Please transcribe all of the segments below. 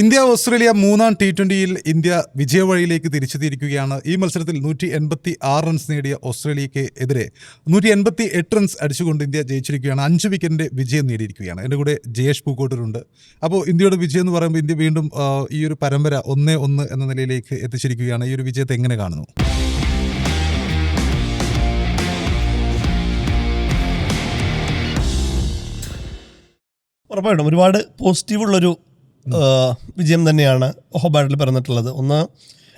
India Australia മൂന്നാം T ട്വന്റിയിൽ India വിജയവഴിയിലേക്ക് തിരിച്ചെത്തിയിരിക്കുകയാണ്. ഈ മത്സരത്തിൽ നൂറ്റി എൺപത്തി ആറ് റൺസ് നേടിയ ഓസ്ട്രേലിയയ്ക്ക് എതിരെ നൂറ്റി എൺപത്തി എട്ട് റൺസ് അടിച്ചുകൊണ്ട് ഇന്ത്യ ജയിച്ചിരിക്കുകയാണ്. അഞ്ച് വിക്കറ്റിന്റെ വിജയം നേടിയിരിക്കുകയാണ്. എന്റെ കൂടെ ജയേഷ് പൂക്കോട്ടൂരുണ്ട്. അപ്പോൾ ഇന്ത്യയുടെ വിജയം എന്ന് പറയുമ്പോൾ ഇന്ത്യ വീണ്ടും ഈ ഒരു പരമ്പര ഒന്നേ ഒന്ന് എന്ന നിലയിലേക്ക് എത്തിച്ചിരിക്കുകയാണ്. ഈ ഒരു വിജയത്തെ എങ്ങനെ കാണുന്നു? ഉറപ്പായിട്ടും ഒരുപാട് പോസിറ്റീവുള്ളൊരു വിജയം തന്നെയാണ് ഹോബാട്ടിൽ പറഞ്ഞിട്ടുള്ളത് ഒന്ന്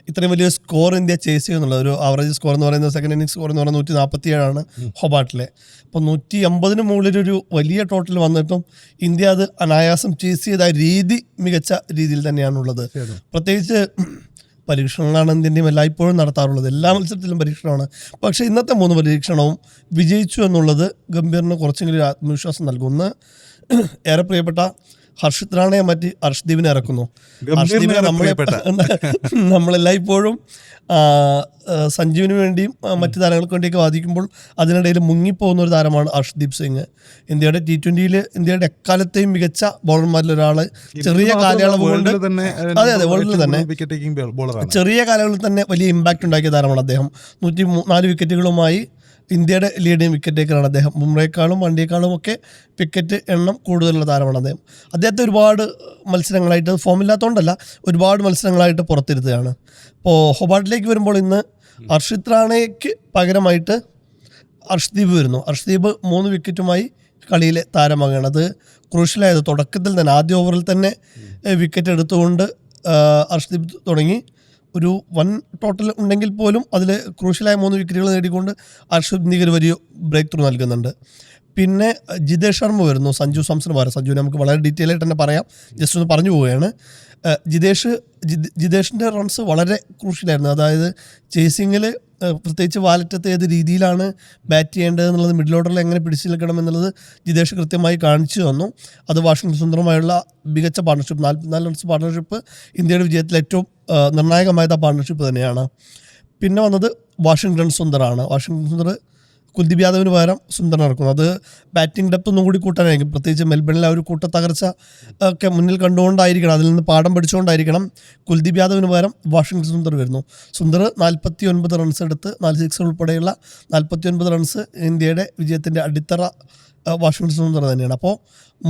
ഇത്രയും വലിയ സ്കോർ ഇന്ത്യ ചേസ് ചെയ്യുന്നുള്ള ഒരു ആവറേജ് സ്കോർ എന്ന് പറയുന്നത് സെക്കൻഡ് ഇന്നിംഗ് സ്കോർ എന്ന് പറയുന്നത് നൂറ്റി നാൽപ്പത്തി ഏഴാണ് ഹോബാട്ടിലെ അപ്പോൾ നൂറ്റി അമ്പതിന് മുകളിലൊരു വലിയ ടോട്ടൽ വന്നിട്ടും ഇന്ത്യ അത് അനായാസം ചേസ് ചെയ്ത രീതി മികച്ച രീതിയിൽ തന്നെയാണുള്ളത്. പ്രത്യേകിച്ച് പരീക്ഷണങ്ങളാണ് ഇന്ത്യന്റെയും എല്ലായ്പ്പോഴും നടത്താറുള്ളത്. എല്ലാ മത്സരത്തിലും പരീക്ഷണമാണ്. പക്ഷേ ഇന്നത്തെ മൂന്ന് പരീക്ഷണവും വിജയിച്ചു എന്നുള്ളത് ഗംഭീറിന് കുറച്ചെങ്കിലും ഒരു ആത്മവിശ്വാസം നൽകുന്നു ഏറെ പ്രിയപ്പെട്ട ഹർഷിത് റാണയെ മാറ്റി ഹർഷ്ദീപിനെ ഇറക്കുന്നു. ഹർഷ്ദീപിനെ നമ്മളെ. നമ്മളെല്ലായ്പ്പോഴും ആ, വേണ്ടിയും മറ്റു താരങ്ങൾക്ക് വേണ്ടിയൊക്കെ വാദിക്കുമ്പോൾ അതിനിടയിൽ മുങ്ങിപ്പോകുന്ന ഒരു താരമാണ് ഹർഷ്ദീപ് സിംഗ്. ഇന്ത്യയുടെ ടി ട്വന്റിയിൽ ഇന്ത്യയുടെ എക്കാലത്തെയും മികച്ച ബോളർമാരിൽ ഒരാൾ ചെറിയ കാലയളവ് കൊണ്ട് തന്നെ അതെ അതെ വേൾഡിൽ തന്നെ ചെറിയ കാലയളവിൽ തന്നെ വലിയ ഇമ്പാക്റ്റ് ഉണ്ടാക്കിയ താരമാണ് അദ്ദേഹം. നൂറ്റി നാല് വിക്കറ്റുകളുമായി ഇന്ത്യയുടെ ലീഡിങ് വിക്കറ്റ് ടേക്കറാണ് അദ്ദേഹം. ബുംറയെക്കാളും വണ്ടിയേക്കാളും ഒക്കെ വിക്കറ്റ് എണ്ണം കൂടുതലുള്ള താരമാണ് അദ്ദേഹം. അദ്ദേഹത്തെ ഒരുപാട് മത്സരങ്ങളായിട്ട് ഫോമില്ലാത്തതുകൊണ്ടല്ല ഒരുപാട് മത്സരങ്ങളായിട്ട് പുറത്തിരുത്തുകയാണ്. ഇപ്പോൾ ഹൊബാട്ടിലേക്ക് വരുമ്പോൾ ഇന്ന് അർഷിത് റാണയ്ക്ക് പകരമായിട്ട് അർഷ്ദീപ് വരുന്നു. അർഷ്ദീപ് മൂന്ന് വിക്കറ്റുമായി കളിയിലെ താരമാകുകയാണ്. അത് ക്രൂഷ്യലായത്. തുടക്കത്തിൽ തന്നെ ആദ്യ ഓവറിൽ തന്നെ വിക്കറ്റ് എടുത്തുകൊണ്ട് അർഷ്ദീപ് തുടങ്ങി. ഒരു വൺ ടോട്ടൽ ഉണ്ടെങ്കിൽ പോലും അതിൽ ക്രൂഷ്യലായ മൂന്ന് വിക്കറ്റുകൾ നേടിക്കൊണ്ട് അർഷദ് നിഗർ വലിയ ബ്രേക്ക് ത്രൂ നൽകുന്നുണ്ട്. പിന്നെ ജിതേഷ് ശർമ്മ വരുന്നു. സഞ്ജു സാംസൺ വരെ. സഞ്ജു നമുക്ക് വളരെ ഡീറ്റെയിൽ ആയിട്ട് തന്നെ പറയാം. ജസ്റ്റ് ഒന്ന് പറഞ്ഞു പോവുകയാണ്. ജിതേഷ് ജിത്- ജിതേഷിന്റെ റൺസ് വളരെ ക്രൂഷ്യലായിരുന്നു അതായത് ചേസിങ്ങിൽ പ്രത്യേകിച്ച് വാലറ്റത്തെ ഏത് രീതിയിലാണ് ബാറ്റ് ചെയ്യേണ്ടത് എന്നുള്ളത് മിഡിൽ ഓർഡറിൽ എങ്ങനെ പിടിച്ചു നിൽക്കണം എന്നുള്ളത് ജിതേഷ് കൃത്യമായി കാണിച്ചു തന്നു. അത് വാഷിംഗ്ടൺ സുന്ദരമായുള്ള മികച്ച പാർട്ണർഷിപ്പ് നാൽപ്പത്തിനാല് റൺസ് പാർട്ണർഷിപ്പ് ഇന്ത്യയുടെ വിജയത്തിൽ ഏറ്റവും നിർണായകമായ പാർട്ണർഷിപ്പ് തന്നെയാണ്. പിന്നെ വന്നത് വാഷിംഗ്ടൺ സുന്ദറാണ്. വാഷിംഗ്ടൺ സുന്ദർ കുൽദീപ് യാദവിന് പകരം സുന്ദർ ഇറക്കുന്നു അത് ബാറ്റിംഗ് ഡെപ്ത് ഒന്നും കൂടി കൂട്ടാനായിരിക്കും. പ്രത്യേകിച്ച് മെൽബണിലെ ആ ഒരു കൂട്ടത്തകർച്ച ഒക്കെ മുന്നിൽ കണ്ടുകൊണ്ടായിരിക്കണം. അതിൽ നിന്ന് പാഠം പഠിച്ചുകൊണ്ടായിരിക്കണം കുൽദീപ് യാദവിന് പകരം വാഷിംഗ്ടൺ സുന്ദർ വരുന്നു. സുന്ദർ നാൽപ്പത്തി ഒൻപത് റൺസ് എടുത്ത് നാല് സിക്സ് ഉൾപ്പെടെയുള്ള നാൽപ്പത്തി ഒൻപത് റൺസ് ഇന്ത്യയുടെ വിജയത്തിന്റെ അടിത്തറ വാഷിംഗ്ടൺ സുന്ദർ തന്നെയാണ്. അപ്പോൾ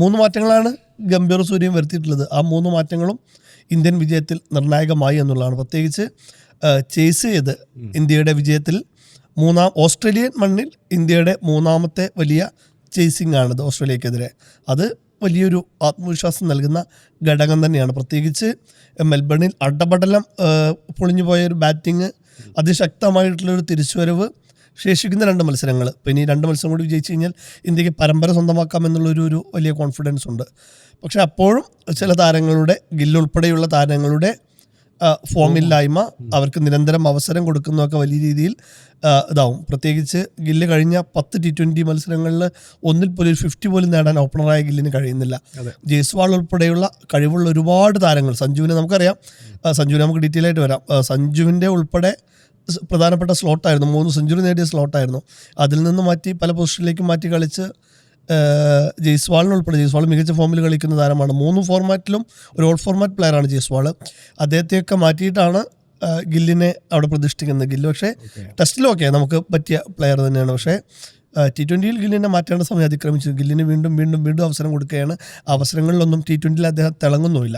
മൂന്ന് മാറ്റങ്ങളാണ് ഗംഭീർ സൂര്യൻ വരുത്തിയിട്ടുള്ളത്. ആ മൂന്ന് മാറ്റങ്ങളും ഇന്ത്യൻ വിജയത്തിൽ നിർണായകമായി എന്നുള്ളതാണ്. പ്രത്യേകിച്ച് ചേസ് ചെയ്ത് ഇന്ത്യയുടെ വിജയത്തിൽ മൂന്നാം ഓസ്ട്രേലിയൻ മണ്ണിൽ ഇന്ത്യയുടെ മൂന്നാമത്തെ വലിയ ചേസിംഗ് ആണിത് ഓസ്ട്രേലിയക്കെതിരെ. അത് വലിയൊരു ആത്മവിശ്വാസം നൽകുന്ന ഘടകം തന്നെയാണ്. പ്രത്യേകിച്ച് മെൽബണിൽ അടപടലം പൊളിഞ്ഞു പോയ ഒരു ബാറ്റിങ് അതിശക്തമായിട്ടുള്ളൊരു തിരിച്ചുവരവ് ശേഷിക്കുന്ന രണ്ട് മത്സരങ്ങൾ ഇപ്പം ഇനി രണ്ട് മത്സരം കൂടി വിജയിച്ചു കഴിഞ്ഞാൽ ഇന്ത്യയ്ക്ക് പരമ്പര സ്വന്തമാക്കാം എന്നുള്ളൊരു ഒരു വലിയ കോൺഫിഡൻസ് ഉണ്ട്. പക്ഷേ അപ്പോഴും ചില താരങ്ങളുടെ ഗില്ലുൾപ്പെടെയുള്ള താരങ്ങളുടെ ഫോമില്ലായ്മ അവർക്ക് നിരന്തരം അവസരം കൊടുക്കുന്നതൊക്കെ വലിയ രീതിയിൽ ഇതാവും. പ്രത്യേകിച്ച് ഗില്ല് കഴിഞ്ഞ പത്ത് ടി ട്വന്റി മത്സരങ്ങളിൽ ഒന്നിൽ പോലും ഒരു ഫിഫ്റ്റി പോലും നേടാൻ ഓപ്പണറായ ഗില്ലിന് കഴിയുന്നില്ല. ജയ്സ്വാൾ ഉൾപ്പെടെയുള്ള കഴിവുള്ള ഒരുപാട് താരങ്ങൾ. സഞ്ജുവിനെ നമുക്കറിയാം. സഞ്ജുവിനെ നമുക്ക് ഡീറ്റെയിൽ ആയിട്ട് വരാം. സഞ്ജുവിന്റെ ഉൾപ്പെടെ പ്രധാനപ്പെട്ട സ്ലോട്ടായിരുന്നു മൂന്ന് സെഞ്ചുറി നേടിയ സ്ലോട്ടായിരുന്നു അതിൽ നിന്ന് മാറ്റി പല പൊസിഷനിലേക്ക് മാറ്റി കളിച്ച് ഏഹ്, ജയ്സ്വാളിന് ഉൾപ്പെടെ ജയ്സ്വാൾ മികച്ച ഫോമിൽ കളിക്കുന്ന താരമാണ്. മൂന്ന് ഫോർമാറ്റിലും ഒരു ഓൾ ഫോർമാറ്റ് പ്ലെയറാണ് ജയ്സ്വാൾ അദ്ദേഹത്തെയൊക്കെ മാറ്റിയിട്ടാണ് ഗില്ലിനെ അവിടെ പ്രതിഷ്ഠിക്കുന്നത്. ഗില്ല് പക്ഷേ ടെസ്റ്റിലൊക്കെ നമുക്ക് പറ്റിയ പ്ലെയർ തന്നെയാണ്. പക്ഷേ ടി ട്വന്റിയിൽ ഗില്ലിനെ മാറ്റേണ്ട സമയം അതിക്രമിച്ചു. ഗില്ലിന് വീണ്ടും വീണ്ടും വീണ്ടും അവസരം കൊടുക്കുകയാണ്. അവസരങ്ങളിലൊന്നും ടി ട്വന്റിയിൽ അദ്ദേഹം തിളങ്ങുന്നുമില്ല.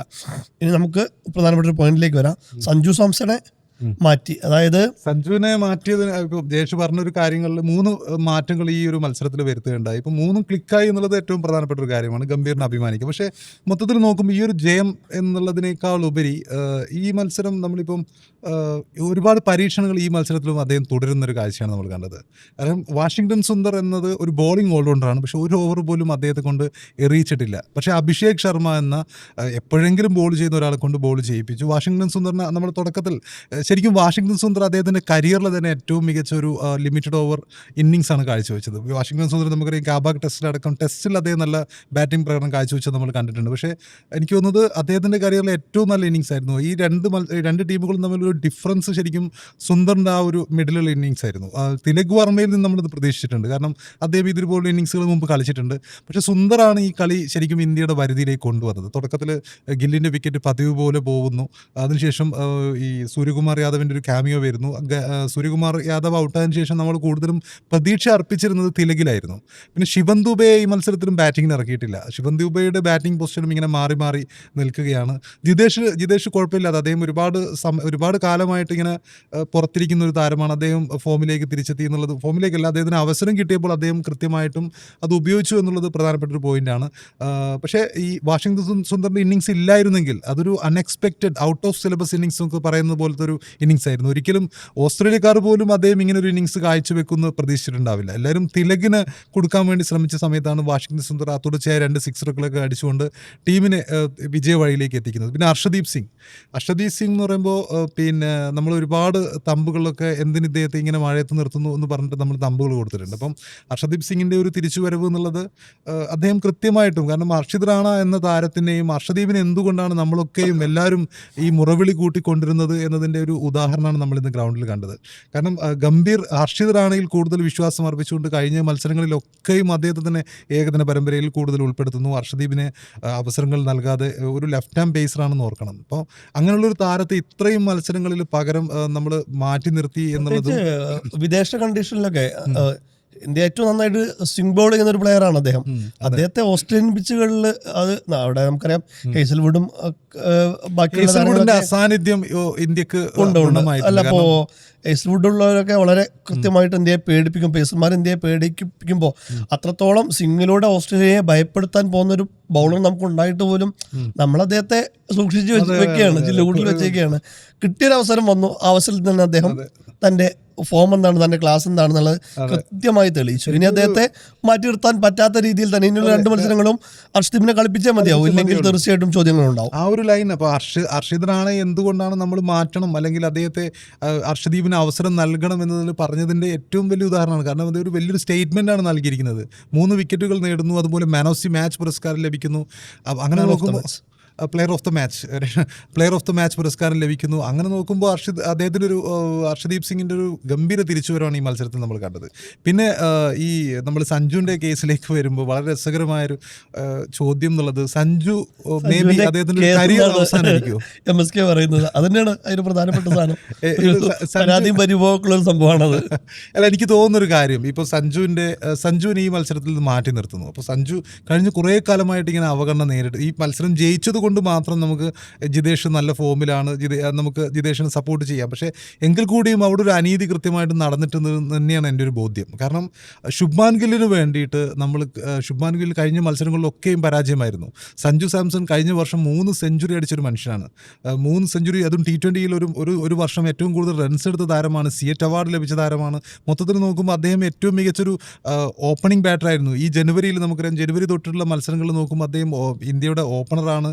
ഇനി നമുക്ക് പ്രധാനപ്പെട്ട ഒരു പോയിന്റിലേക്ക് വരാം. സഞ്ജു സാംസണെ മാറ്റി. അതായത് സഞ്ജുവിനെ മാറ്റിയതിന് ജയേഷ് പറഞ്ഞ ഒരു കാര്യങ്ങളിൽ മൂന്ന് മാറ്റങ്ങൾ ഈ ഒരു മത്സരത്തിൽ വരുത്തുകയുണ്ടായി. ഇപ്പം മൂന്നും ക്ലിക്കായി എന്നുള്ളത് ഏറ്റവും പ്രധാനപ്പെട്ട ഒരു കാര്യമാണ്. ഗംഭീറിനെ അഭിമാനിക്കുക പക്ഷേ മൊത്തത്തിൽ നോക്കുമ്പോൾ ഈ ഒരു ജയം എന്നുള്ളതിനേക്കാൾ ഉപരി ഈ മത്സരം നമ്മളിപ്പം ഒരുപാട് പരീക്ഷണങ്ങൾ ഈ മത്സരത്തിലും അദ്ദേഹം തുടരുന്ന ഒരു കാഴ്ചയാണ് നമ്മൾ കണ്ടത്. കാരണം വാഷിങ്ടൺ സുന്ദർ എന്നത് ഒരു ബോളിംഗ് ഓൾറൗണ്ടറാണ് പക്ഷേ ഒരു ഓവർ പോലും അദ്ദേഹത്തെ കൊണ്ട് എറിയിച്ചിട്ടില്ല. പക്ഷേ അഭിഷേക് ശർമ്മ എന്ന എപ്പോഴെങ്കിലും ബോൾ ചെയ്യുന്ന ഒരാളെ കൊണ്ട് ബോൾ ചെയ്യിപ്പിച്ചു. വാഷിങ്ടൺ സുന്ദറിനെ നമ്മൾ തുടക്കത്തിൽ ശരിക്കും വാഷിങ്ടൺ സുന്ദർ അദ്ദേഹത്തിന്റെ കരിയറിൽ തന്നെ ഏറ്റവും മികച്ച ഒരു ലിമിറ്റഡ് ഓവർ ഇന്നിങ്സ് ആണ് കാഴ്ചവെച്ചത്. വാഷിങ്ടൺ സുന്ദർ നമുക്കറിയാം കാബാഗ് ടെസ്റ്റിലടക്കം ടെസ്റ്റിൽ അദ്ദേഹം നല്ല ബാറ്റിംഗ് പ്രകടനം കാഴ്ചവെച്ചത് നമ്മൾ കണ്ടിട്ടുണ്ട്. പക്ഷേ എനിക്ക് തോന്നുന്നത് അദ്ദേഹത്തിന്റെ കരിയറിലെ ഏറ്റവും നല്ല ഇന്നിങ്സ് ആയിരുന്നു. ഈ രണ്ട് രണ്ട് ടീമുകളും തമ്മിലൊരു ഡിഫറൻസ് ശരിക്കും സുന്ദറിന്റെ ആ ഒരു മിഡിലുള്ള ഇന്നിങ്സ് ആയിരുന്നു. തിലക് വർമ്മയിൽ നിന്ന് നമ്മളിത് പ്രതീക്ഷിച്ചിട്ടുണ്ട്. കാരണം അദ്ദേഹം ഇതുപോലുള്ള ഇന്നിങ്സുകൾ മുമ്പ് കളിച്ചിട്ടുണ്ട്. പക്ഷേ സുന്ദറാണ് ഈ കളി ശരിക്കും ഇന്ത്യയുടെ വരുതിയിലേക്ക് കൊണ്ടുവന്നത്. തുടക്കത്തിൽ ഗില്ലിന്റെ വിക്കറ്റ് പതിവ് പോലെ പോകുന്നു. അതിനുശേഷം ഈ സൂര്യകുമാർ യാദവിന്റെ ഒരു ക്യാമിയോ വരുന്നു. സൂര്യകുമാർ യാദവ് ഔട്ടായതിനു ശേഷം നമ്മൾ കൂടുതലും പ്രതീക്ഷ അർപ്പിച്ചിരുന്നത് തിലകിലായിരുന്നു. പിന്നെ ശിവൻ ദുബെ ഈ മത്സരത്തിലും ബാറ്റിംഗിന് ഇറക്കിയിട്ടില്ല. ശിവൻ ദുബെയുടെ ബാറ്റിംഗ് പൊസിഷനും ഇങ്ങനെ മാറി മാറി നിൽക്കുകയാണ്. ജിതേഷ് ജിതേഷ് കുഴപ്പമില്ലാതെ അദ്ദേഹം ഒരുപാട് ഒരുപാട് കാലമായിട്ട് ഇങ്ങനെ പുറത്തിരിക്കുന്ന ഒരു താരമാണ്. അദ്ദേഹം ഫോമിലേക്ക് തിരിച്ചെത്തി എന്നുള്ളത് ഫോമിലേക്കല്ല അദ്ദേഹത്തിന് അവസരം കിട്ടിയപ്പോൾ അദ്ദേഹം കൃത്യമായിട്ടും അത് ഉപയോഗിച്ചു എന്നുള്ളത് പ്രധാനപ്പെട്ട ഒരു പോയിന്റാണ് പക്ഷേ ഈ വാഷിംഗ്ടൺ സുന്ദ- സുന്ദറിന്റെ ഇന്നിങ്സ് ഇല്ലായിരുന്നെങ്കിൽ അതൊരു unexpected out of syllabus innings എന്നൊക്കെ പറയുന്ന പോലത്തെ ഒരു ഇന്നിങ്സ് ആയിരുന്നു. ഒരിക്കലും ഓസ്ട്രേലിയക്കാർ പോലും അദ്ദേഹം ഇങ്ങനെ ഒരു ഇന്നിങ്സ് കാഴ്ചവെക്കുമെന്ന് പ്രതീക്ഷിച്ചിട്ടുണ്ടാവില്ല. എല്ലാവരും തിലകിന് കൊടുക്കാൻ വേണ്ടി ശ്രമിച്ച സമയത്താണ് വാഷിംഗ്ടൺ സുന്ദർ ആ തുടർച്ചയായ രണ്ട് സിക്സറുകളൊക്കെ അടിച്ചുകൊണ്ട് ടീമിനെ വിജയ വഴിയിലേക്ക് എത്തിക്കുന്നത്. പിന്നെ അർഷദീപ് സിംഗ്. അർഷദീപ് സിംഗ് എന്ന് പറയുമ്പോൾ പിന്നെ നമ്മൾ ഒരുപാട് തമ്പുകളൊക്കെ എന്തിന് ഇദ്ദേഹത്തെ ഇങ്ങനെ മഴയത്ത് നിർത്തുന്നു എന്ന് പറഞ്ഞിട്ട് നമ്മൾ തമ്പുകൾ കൊടുത്തിട്ടുണ്ട്. അപ്പം അർഷദീപ് സിംഗിന്റെ ഒരു തിരിച്ചുവരവ് എന്നുള്ളത് അദ്ദേഹം കൃത്യമായിട്ടും കാരണം അർഷിദ് റാണ എന്ന താരത്തിനെയും അർഷദീപിനെ എന്തുകൊണ്ടാണ് നമ്മളൊക്കെയും എല്ലാവരും ഈ മുറവിളി കൂട്ടിക്കൊണ്ടിരുന്നത് എന്നതിന്റെ ഒരു ഉദാഹരണമാണ് നമ്മൾ ഇന്ന് ഗ്രൗണ്ടിൽ കണ്ടത്. കാരണം ഗംഭീർ ഹർഷിത് റാണയിൽ കൂടുതൽ വിശ്വാസം അർപ്പിച്ചുകൊണ്ട് കഴിഞ്ഞ മത്സരങ്ങളിലൊക്കെയും അദ്ദേഹത്തെ തന്നെ ഏകദിന പരമ്പരയിൽ കൂടുതൽ ഉൾപ്പെടുത്തുന്നു. ഹർഷദീപിന് അവസരങ്ങൾ നൽകാതെ ഒരു ലെഫ്റ്റ് ഹാൻഡ് പേസറാണെന്ന് ഓർക്കണം. അപ്പോൾ അങ്ങനെയുള്ളൊരു താരത്തെ ഇത്രയും മത്സരങ്ങളിൽ പകരം നമ്മൾ മാറ്റി നിർത്തി എന്നുള്ളത് വിദേശ കണ്ടീഷനിലൊക്കെ ഇന്ത്യ ഏറ്റവും നന്നായിട്ട് സ്വിംഗ് ബോൾ ചെയ്യുന്ന ഒരു പ്ലെയർ ആണ് അദ്ദേഹം. അദ്ദേഹത്തെ ഓസ്ട്രേലിയൻ പിച്ചുകളിൽ അത് അവിടെ നമുക്കറിയാം ഹേസൽവുഡും ബാക്കി അസാന്നിധ്യം ഇന്ത്യയ്ക്ക് അല്ല അപ്പോ ഹേസൽവുഡ് ഉള്ളവരൊക്കെ വളരെ കൃത്യമായിട്ട് ഇന്ത്യയെ പേടിപ്പിക്കും. പേസർമാർ ഇന്ത്യയെ പേടിപ്പിക്കുമ്പോൾ അത്രത്തോളം സിംഗിലൂടെ ഓസ്ട്രേലിയയെ ഭയപ്പെടുത്താൻ പോകുന്ന ഒരു ബൗളർ നമുക്ക് ഉണ്ടായിട്ട് പോലും നമ്മൾ അദ്ദേഹത്തെ സൂക്ഷിച്ച് വെക്കുകയാണ് ലൂഡിൽ വെച്ചേക്കുകയാണ്. കിട്ടിയൊരു അവസരം വന്നു. ആ അവസരത്തിൽ തന്നെ അദ്ദേഹം തന്റെ ഫോം എന്താണ് തന്റെ ക്ലാസ് എന്താണെന്നുള്ളത് കൃത്യമായി തെളിയിച്ചു. ഇനി അദ്ദേഹത്തെ മാറ്റി നിർത്താൻ പറ്റാത്ത രീതിയിൽ തന്നെ ഇനിയുള്ള രണ്ട് മത്സരങ്ങളും അർഷിദിനെ കളിപ്പിച്ചേ മതിയാവും. ഇല്ലെങ്കിൽ തീർച്ചയായിട്ടും ചോദ്യങ്ങളുണ്ടാവും. ആ ഒരു ലൈൻ അപ്പൊ അർഷ് അർഷിതനാണ് എന്തുകൊണ്ടാണ് നമ്മൾ മാറ്റണം? അല്ലെങ്കിൽ അദ്ദേഹത്തെ ആ, അർഷദീപിന് അവസരം നൽകണം എന്നതിൽ പറഞ്ഞതിന്റെ ഏറ്റവും വലിയ ഉദാഹരണമാണ്. കാരണം അതൊരു വലിയൊരു സ്റ്റേറ്റ്മെന്റ് ആണ് നൽകിയിരിക്കുന്നത്. മൂന്ന് വിക്കറ്റുകൾ നേടുന്നു. അതുപോലെ മാൻ ഓഫ് ദി മാച്ച് പുരസ്കാരം ലഭിക്കുന്നു. അങ്ങനെ നോക്കുമ്പോൾ player of the match player of the match പുരസ്കാരം ലഭിക്കുന്നു. അങ്ങനെ നോക്കുമ്പോൾ അർഷിദ് അദ്ദേഹത്തിന്റെ ഒരു അർഷദീപ് ഹർഷദീപ് സിംഗിന്റെ ഒരു ഗംഭീര തിരിച്ചുവരവാണ് ഈ മത്സരത്തിൽ നമ്മൾ കണ്ടത്. പിന്നെ ഈ നമ്മൾ സഞ്ജുവിന്റെ കേസിലേക്ക് വരുമ്പോൾ വളരെ രസകരമായൊരു ആ, ചോദ്യം എന്നുള്ളത് സഞ്ജു മേ ബി അദ്ദേഹത്തിന്റെ കരിയർ അവസാനിക്കുമോ എം എസ് കെ പറയുന്നത്. അതന്നെയാണ് തന്നെയാണ് അതിന് പ്രധാനപ്പെട്ട സാധനം. പരാതിയും പരിഭവമൊക്കെ ഒരു സംഭവമാണത്. അല്ല എനിക്ക് തോന്നുന്നൊരു കാര്യം. ഇപ്പോൾ സഞ്ജുവിന്റെ സഞ്ജുവിനെ ഈ മത്സരത്തിൽ മാറ്റി നിർത്തുന്നു. അപ്പോൾ സഞ്ജു കഴിഞ്ഞ കുറേ കാലമായിട്ട് ഇങ്ങനെ അവഗണന നേരിട്ട് ഈ മത്സരം ജയിച്ചത് കൊണ്ട് മാത്രം നമുക്ക് ജിതേഷ് നല്ല ഫോമിലാണ് നമുക്ക് ജിതേഷിനെ സപ്പോർട്ട് ചെയ്യാം. പക്ഷേ എങ്കിൽ കൂടിയും അവിടെ ഒരു അനീതി കൃത്യമായിട്ട് നടന്നിട്ടുണ്ട് തന്നെയാണ് എന്റെ ഒരു ബോധ്യം. കാരണം ശുഭ്മാൻ ഗില്ലിന് വേണ്ടിയിട്ട് നമ്മൾ ശുഭ്മാൻ ഗിൽ കഴിഞ്ഞ മത്സരങ്ങളിലൊക്കെയും പരാജയമായിരുന്നു. സഞ്ജു സാംസൺ കഴിഞ്ഞ വർഷം മൂന്ന് സെഞ്ചുറി അടിച്ചൊരു മനുഷ്യനാണ്. മൂന്ന് സെഞ്ചുറി അതും ടി ട്വന്റിയിൽ ഒരു ഒരു ഒരു വർഷം ഏറ്റവും കൂടുതൽ റൺസ് എടുത്ത താരമാണ് സിയറ്റ് അവാർഡ് ലഭിച്ച താരമാണ്. മൊത്തത്തിൽ നോക്കുമ്പോൾ അദ്ദേഹം ഏറ്റവും മികച്ചൊരു ഓപ്പണിംഗ് ബാറ്ററായിരുന്നു ഈ ജനുവരിയിൽ നമുക്കറിയാം ജനുവരി തൊട്ടുള്ള മത്സരങ്ങൾ നോക്കുമ്പോൾ അദ്ദേഹം ഇന്ത്യയുടെ ഓപ്പണറാണ്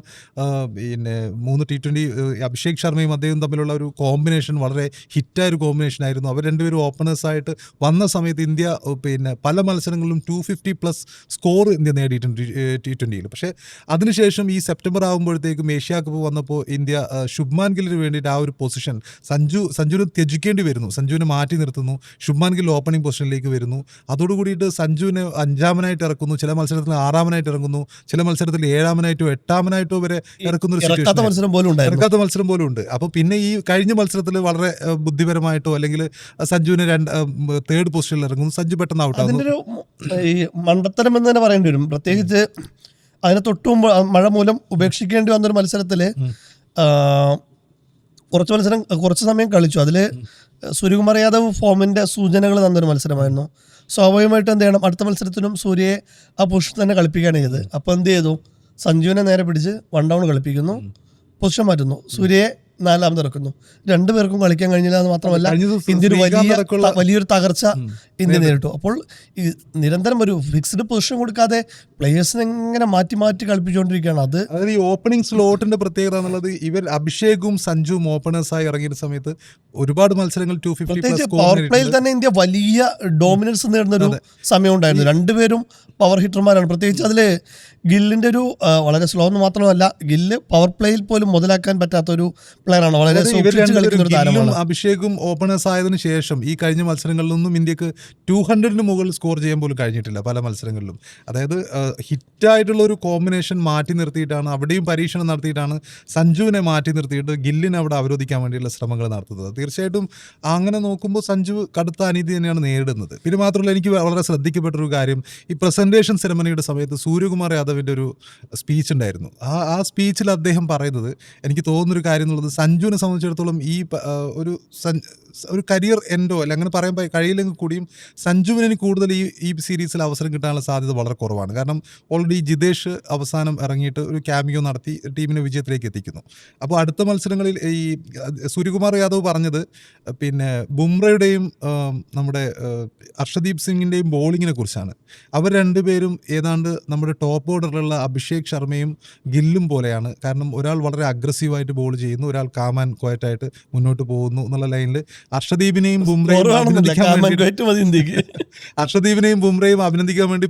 പിന്നെ മൂന്ന് ടി ട്വന്റി അഭിഷേക് ശർമ്മയും അദ്ദേഹം തമ്മിലുള്ള ഒരു കോമ്പിനേഷൻ വളരെ ഹിറ്റായ ഒരു കോമ്പിനേഷൻ ആയിരുന്നു. അവർ രണ്ടുപേരും ഓപ്പണേഴ്സായിട്ട് വന്ന സമയത്ത് ഇന്ത്യ പിന്നെ പല മത്സരങ്ങളിലും two fifty plus score India നേടിയിട്ടുണ്ട് ടി ട്വന്റിയിൽ പക്ഷേ അതിനുശേഷം ഈ സെപ്റ്റംബർ ആകുമ്പോഴത്തേക്കും ഏഷ്യ കപ്പ് വന്നപ്പോൾ ഇന്ത്യ ശുഭ്മാൻ ഗില്ലിന് വേണ്ടിയിട്ട് ആ ഒരു പൊസിഷൻ സഞ്ജു സഞ്ജുവിനെ ത്യജിക്കേണ്ടി വരുന്നു. സഞ്ജുവിനെ മാറ്റി നിർത്തുന്നു. ശുഭ്മാൻ ഗിൽ ഓപ്പണിംഗ് പൊസിഷനിലേക്ക് വരുന്നു. അതോടുകൂടിയിട്ട് സഞ്ജുവിനെ അഞ്ചാമനായിട്ട് ഇറക്കുന്നു. ചില മത്സരത്തിൽ ആറാമനായിട്ട് ഇറങ്ങുന്നു. ചില മത്സരത്തിൽ ഏഴാമനായിട്ടോ എട്ടാമനായിട്ടോ വരെ ഇറക്കുന്ന ഒരു മത്സരം പോലും ഉണ്ട് ഇറക്കാത്ത മത്സരം പോലും ഉണ്ട്. അപ്പോൾ പിന്നെ ഈ കഴിഞ്ഞ മത്സരത്തിൽ വളരെ ബുദ്ധിപരമായിട്ടോ അല്ലെങ്കിൽ സഞ്ജുവിനെ രണ്ട് തേർഡ് പൊസിഷനിൽ ഇറങ്ങുന്നു. സഞ്ജു പെട്ടെന്ന് ഔട്ടാകുന്നു അതിന്റെ ഈ മണ്ടത്തരം എന്ന് തന്നെ പറയേണ്ടി വരും. പ്രത്യേകിച്ച് അതിനെ തൊട്ട് മുമ്പ് മഴ മൂലം ഉപേക്ഷിക്കേണ്ടി വന്നൊരു മത്സരത്തിൽ കുറച്ച് മത്സരം കുറച്ച് സമയം കളിച്ചു. അതിൽ സൂര്യകുമാർ യാദവ് ഫോമിന്റെ സൂചനകൾ തന്നൊരു മത്സരമായിരുന്നു. സ്വാഭാവികമായിട്ടും എന്ത് ചെയ്യണം? അടുത്ത മത്സരത്തിനും സൂര്യയെ ആ പൊസിഷൻ തന്നെ കളിപ്പിക്കുകയാണ് ചെയ്തത്. അപ്പോൾ എന്ത് ചെയ്തു? സഞ്ജുവിനെ നേരെ പിടിച്ച് വൺ ഡൗൺ കളിപ്പിക്കുന്നു. പൊസിഷൻ മാറ്റുന്നു. സൂര്യയെ നാലാമത് ഇറക്കുന്നു രണ്ടുപേർക്കും കളിക്കാൻ കഴിഞ്ഞില്ല എന്ന് മാത്രമല്ല ഇന്ത്യ വലിയ വലിയൊരു തകർച്ച ഇന്ത്യ നേരിട്ടു. അപ്പോൾ ഈ നിരന്തരം ഒരു ഫിക്സ്ഡ് പൊസിഷൻ കൊടുക്കാതെ പ്ലേയേഴ്സിനെ എങ്ങനെ മാറ്റി മാറ്റി കളിപ്പിച്ചുകൊണ്ടിരിക്കുകയാണ്. അത് അതായത് ഈ ഓപ്പണിംഗ് സ്ലോട്ടിന്റെ പ്രത്യേകത എന്നുള്ളത് ഇവർ അഭിഷേകും സഞ്ജുവും ഓപ്പണേഴ്സായി ഇറങ്ങിയ സമയത്ത് ഒരുപാട് മത്സരങ്ങൾ ടു ഫിഫ്റ്റി പ്രത്യേകിച്ച് പവർ പ്ലേയിൽ തന്നെ ഇന്ത്യ വലിയ ഡോമിനൻസ് നേടുന്ന ഒരു സമയം ഉണ്ടായിരുന്നു. രണ്ടുപേരും പവർ ഹിറ്റർമാരാണ് പ്രത്യേകിച്ച് അതിൽ ഗില്ലിന്റെ ഒരു വളരെ സ്ലോ എന്ന് മാത്രമല്ല ഗില്ല് പവർ പ്ലേയിൽ പോലും മുതലാക്കാൻ പറ്റാത്ത ഒരു പ്ലെയറാണ്. വളരെ സൂക്ഷിച്ച് അഭിഷേകും ഓപ്പണേഴ്സ് ആയതിനു ശേഷം ഈ കഴിഞ്ഞ മത്സരങ്ങളിലൊന്നും ഇന്ത്യയ്ക്ക് ടു ഹൺഡ്രഡിന് മുകളിൽ സ്കോർ ചെയ്യാൻ പോലും കഴിഞ്ഞിട്ടില്ല പല മത്സരങ്ങളിലും. അതായത് ഹിറ്റായിട്ടുള്ള ഒരു കോമ്പിനേഷൻ മാറ്റി നിർത്തിയിട്ടാണ് അവിടെയും പരീക്ഷണം നടത്തിയിട്ടാണ് സഞ്ജുവിനെ മാറ്റി നിർത്തിയിട്ട് ഗില്ലിനെ അവിടെ അവരോധിക്കാൻ വേണ്ടിയുള്ള ശ്രമങ്ങൾ നടത്തുന്നത്. തീർച്ചയായിട്ടും അങ്ങനെ നോക്കുമ്പോൾ സഞ്ജു കടുത്ത അനീതി തന്നെയാണ് നേരിടുന്നത്. പിന്നെ മാത്രമല്ല എനിക്ക് വളരെ ശ്രദ്ധിക്കപ്പെട്ടൊരു കാര്യം ഈ പ്രസന്റേഷൻ സെറമണിയുടെ സമയത്ത് സൂര്യകുമാർ യാദവിന്റെ ഒരു സ്പീച്ച് ഉണ്ടായിരുന്നു. ആ ആ സ്പീച്ചിൽ അദ്ദേഹം പറയുന്നത് എനിക്ക് തോന്നുന്നൊരു കാര്യം എന്നുള്ളത് സഞ്ജുവിനെ സംബന്ധിച്ചിടത്തോളം ഈ ഒരു ഒരു കരിയർ എൻഡോ അല്ല അങ്ങനെ പറയാൻ കഴിയില്ലെങ്കിൽ കൂടിയും സഞ്ജുവിന് കൂടുതൽ ഈ ഈ സീരീസിൽ അവസരം കിട്ടാനുള്ള സാധ്യത വളരെ കുറവാണ്. കാരണം ഓൾറെഡി ജിതേഷ് അവസാനം ഇറങ്ങിയിട്ട് ഒരു ക്യാമിയോ നടത്തി ടീമിനെ വിജയത്തിലേക്ക് എത്തിക്കുന്നു. അപ്പോൾ അടുത്ത മത്സരങ്ങളിൽ ഈ സൂര്യകുമാർ യാദവ് പറഞ്ഞത് പിന്നെ ബുംറയുടെയും നമ്മുടെ അർഷദീപ് സിംഗിന്റെയും ബോളിങ്ങിനെ കുറിച്ചാണ്. അവർ രണ്ടുപേരും ഏതാണ്ട് നമ്മുടെ ടോപ്പ് ഓർഡറിലുള്ള അഭിഷേക് ശർമ്മയും ഗില്ലും പോലെയാണ്. കാരണം ഒരാൾ വളരെ അഗ്രസീവായിട്ട് ബോൾ ചെയ്യുന്നു ഒരാൾ കാമാൻ കോയറ്റായിട്ട് മുന്നോട്ട് പോകുന്നു എന്നുള്ള ലൈനിൽ അർഷദീപിനെയും ബുംറയും അർഷദീപിനെയും ബുംറയും അഭിനന്ദിക്കാൻ വേണ്ടി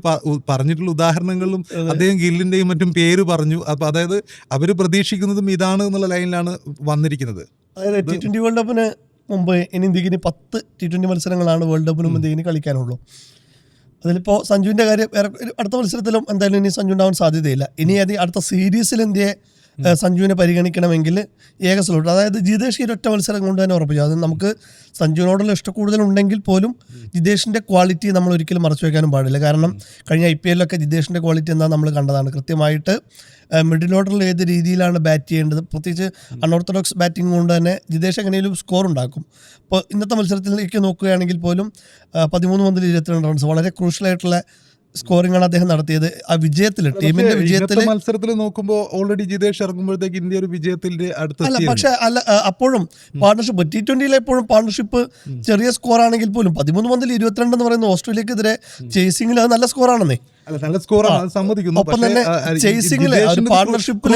പറഞ്ഞിട്ടുള്ള ഉദാഹരണങ്ങളും അദ്ദേഹം ഗില്ലിന്റെയും മറ്റും പേര് പറഞ്ഞു. അപ്പൊ അതായത് അവർ പ്രതീക്ഷിക്കുന്നതും ഇതാണ് എന്നുള്ള ലൈനിലാണ് വന്നിരിക്കുന്നത്. അതായത് ടി ട്വന്റി വേൾഡ് കപ്പിന് മുമ്പ് ഇനി ഇന്ത്യയ്ക്ക് ഇനി പത്ത് ടി ട്വന്റി മത്സരങ്ങളാണ് വേൾഡ് കപ്പിന് മുമ്പ് ഇന്ത്യയ്ക്ക് കളിക്കാനുള്ളൂ. അതിലിപ്പോൾ സഞ്ജുവിന്റെ കാര്യം അടുത്ത മത്സരത്തിലും എന്തായാലും ഇനി സഞ്ജു ഉണ്ടാവാൻ സാധ്യതയില്ല. ഇനി അത് അടുത്ത സീരീസിൽ ഇന്ത്യയെ സഞ്ജുവിനെ പരിഗണിക്കണമെങ്കിൽ ഏക സ്ലോട്ട് അതായത് ജിതേഷ് ഈ ഒറ്റ മത്സരം കൊണ്ട് തന്നെ ഉറപ്പിച്ചു. അത് നമുക്ക് സഞ്ജുവിനോടുള്ള ഇഷ്ടക്കൂടുതലുണ്ടെങ്കിൽ പോലും ജിതേഷിന്റെ ക്വാളിറ്റി നമ്മൾ ഒരിക്കലും മറച്ചു വയ്ക്കാനും പാടില്ല. കാരണം കഴിഞ്ഞ ഐ പി എല്ലൊക്കെ ജിതേഷിന്റെ ക്വാളിറ്റി എന്താ നമ്മൾ കണ്ടതാണ്. കൃത്യമായിട്ട് മിഡിൽ ഓർഡറിൽ ഏത് രീതിയിലാണ് ബാറ്റ് ചെയ്യേണ്ടത്? പ്രത്യേകിച്ച് അൺഓർത്തഡോക്സ് ബാറ്റിംഗ് കൊണ്ട് തന്നെ ജിതേഷ് എങ്ങനെയും സ്കോർ ഉണ്ടാക്കും. ഇപ്പോൾ ഇന്നത്തെ മത്സരത്തിലേക്ക് നോക്കുകയാണെങ്കിൽ പോലും പതിമൂന്ന് മുതൽ ഇരുപത്തിരണ്ട് റൺസ് വളരെ ക്രൂഷ്യലായിട്ടുള്ള സ്കോറിംഗ് ആണ് അദ്ദേഹം നടത്തിയത്. ആ വിജയത്തിൽ ടീമിന്റെ വിജയത്തിൽ മത്സരത്തിൽ നോക്കുമ്പോൾ ഓൾറെഡി ജിതേഷ് ഇറങ്ങുമ്പോഴത്തേക്ക് ഇന്ത്യ ഒരു വിജയത്തിന്റെ അടുത്ത് അല്ല പക്ഷെ അല്ല അപ്പോഴും പാർട്ണർഷിപ്പ് ടി ട്വന്റിയിലെ എപ്പോഴും പാർട്ണർഷിപ്പ് ചെറിയ സ്കോർ ആണെങ്കിൽ പോലും പതിമൂന്ന് പന്തിൽ ഇരുപത്തിരണ്ട് എന്ന് പറയുന്ന ഓസ്ട്രേലിയക്കെതിരെ ചേസിംഗിൽ അത് നല്ല സ്കോറാണെന്നേ അല്ല നല്ല സ്കോറാണ് അത് സമ്മതിക്കുന്നു. ഒപ്പം തന്നെ ചേസിംഗിൽ പാർട്ണർഷിപ്പിൽ.